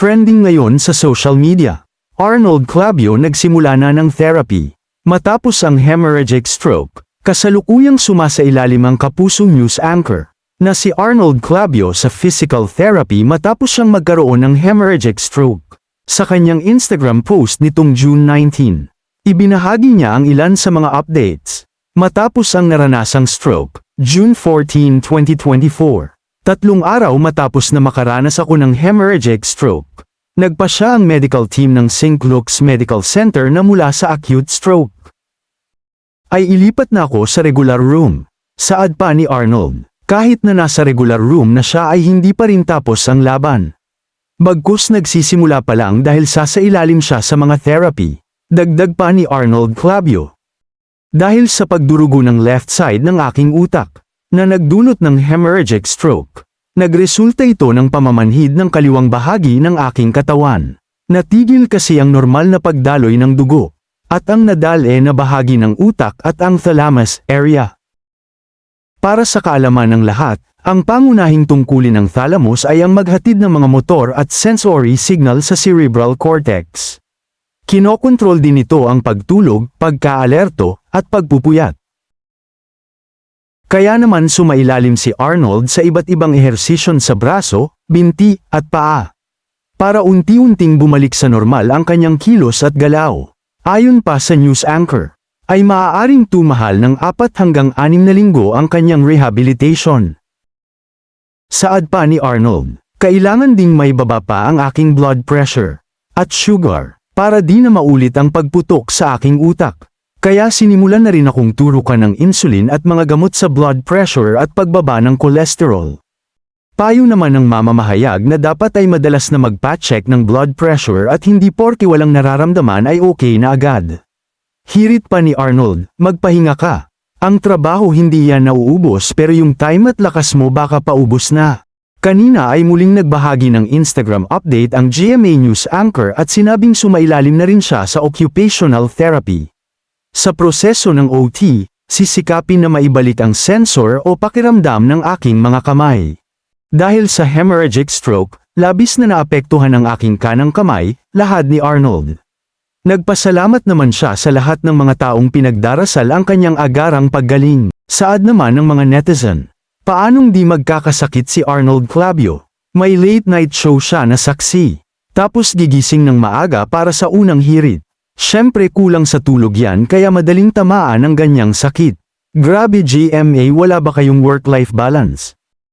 Trending ngayon sa social media. Arnold Clavio nagsimula na ng therapy. Matapos ang hemorrhagic stroke, kasalukuyang sumasailalim ang kapuso news anchor na si Arnold Clavio sa physical therapy matapos siyang magkaroon ng hemorrhagic stroke. Sa kanyang Instagram post nitong June 19, ibinahagi niya ang ilan sa mga updates. Matapos ang naranasang stroke, June 14, 2024. Tatlong araw matapos na makaranas ako ng hemorrhagic stroke. Nagpa siya ang medical team ng St. Luke's Medical Center na mula sa acute stroke. Ay ilipat na ako sa regular room. Saad pa ni Arnold, kahit na nasa regular room na siya ay hindi pa rin tapos ang laban. Bagkus nagsisimula pa lang dahil sasailalim siya sa mga therapy. Dagdag pa ni Arnold Clavio. Dahil sa pagdurugo ng left side ng aking utak, na nagdulot ng hemorrhagic stroke. Nagresulta ito ng pamamanhid ng kaliwang bahagi ng aking katawan. Natigil kasi ang normal na pagdaloy ng dugo, at ang nadale na bahagi ng utak at ang thalamus area. Para sa kaalaman ng lahat, ang pangunahing tungkulin ng thalamus ay ang maghatid ng mga motor at sensory signal sa cerebral cortex. Kinokontrol din ito ang pagtulog, pagkaalerto, at pagpupuyat. Kaya naman sumailalim si Arnold sa iba't ibang ehersisyon sa braso, binti, at paa. Para unti-unting bumalik sa normal ang kanyang kilos at galaw. Ayon pa sa news anchor, ay maaaring tumahal ng 4 hanggang 6 na linggo ang kanyang rehabilitation. Saad pa ni Arnold, kailangan ding may baba pa ang aking blood pressure at sugar para di na maulit ang pagputok sa aking utak. Kaya sinimulan na rin akong turukan ng insulin at mga gamot sa blood pressure at pagbaba ng kolesterol. Payo naman ng mamamahayag na dapat ay madalas na magpa-check ng blood pressure at hindi porke walang nararamdaman ay okay na agad. Hirit pa ni Arnold, magpahinga ka. Ang trabaho hindi yan nauubos pero yung time at lakas mo baka paubos na. Kanina ay muling nagbahagi ng Instagram update ang GMA News anchor at sinabing sumailalim na rin siya sa occupational therapy. Sa proseso ng OT, sisikapin na maibalik ang sensor o pakiramdam ng aking mga kamay. Dahil sa hemorrhagic stroke, labis na naapektuhan ang aking kanang kamay, lahad ni Arnold. Nagpasalamat naman siya sa lahat ng mga taong pinagdarasal ang kanyang agarang paggaling. Saad naman ng mga netizen. Paanong di magkakasakit si Arnold Clavio? May late night show siya na saksi. Tapos gigising ng maaga para sa unang hirit. Siyempre kulang sa tulog yan kaya madaling tamaan ang ganyang sakit. Grabe GMA wala ba kayong work-life balance?